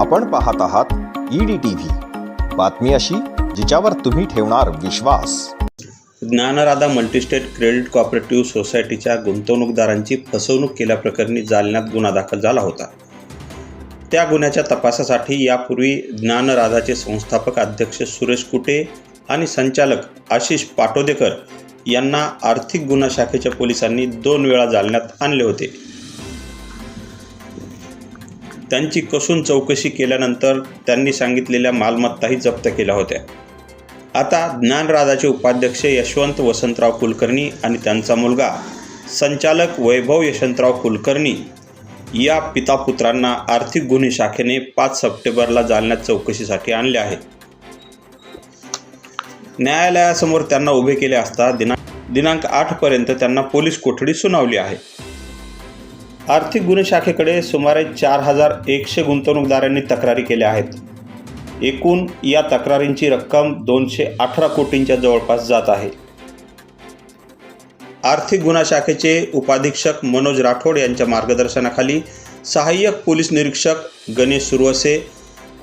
आपण पाहत आहात ईडी टी बातमी अशी जिच्यावर तुम्ही ठेवणार विश्वास. ज्ञानराधा मल्टीस्टेट क्रेडिट कॉपरेटिव्ह सोसायटीच्या गुंतवणूकदारांची फसवणूक केल्याप्रकरणी जालन्यात गुन्हा दाखल झाला होता. त्या गुन्ह्याच्या तपासासाठी यापूर्वी ज्ञानराधाचे संस्थापक अध्यक्ष सुरेश कुटे आणि संचालक आशिष पाटोदेकर यांना आर्थिक गुन्हा शाखेच्या पोलिसांनी दोन वेळा जालन्यात आणले होते. त्यांची कसून चौकशी केल्यानंतर त्यांनी सांगितलेल्या मालमत्ताही जप्त केल्या होत्या. आता ज्ञानराजाचे उपाध्यक्ष यशवंत वसंतराव कुलकर्णी आणि त्यांचा मुलगा संचालक वैभव यशवंतराव कुलकर्णी या पितापुत्रांना आर्थिक गुन्हे शाखेने पाच सप्टेंबरला जालन्यात चौकशीसाठी आणले आहे. न्यायालयासमोर त्यांना उभे केले असता दिना दिनांक आठपर्यंत त्यांना पोलीस कोठडी सुनावली आहे. आर्थिक गुन्हे शाखेकडे सुमारे चार हजार एकशे गुंतवणूकदारांनी तक्रारी केल्या आहेत. एकूण या तक्रारींची रक्कम दोनशे अठरा कोटींच्या जवळपास जात आहे. आर्थिक गुन्हा शाखेचे उपाधीक्षक मनोज राठोड यांच्या मार्गदर्शनाखाली सहाय्यक पोलीस निरीक्षक गणेश सुरवसे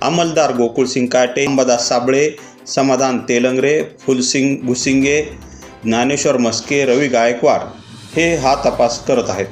अंमलदार गोकुळसिंग काटे अंबादास साबळे समाधान तेलंगरे फुलसिंग भुसिंगे ज्ञानेश्वर मस्के रवी गायकवाड हे हा तपास करत आहेत.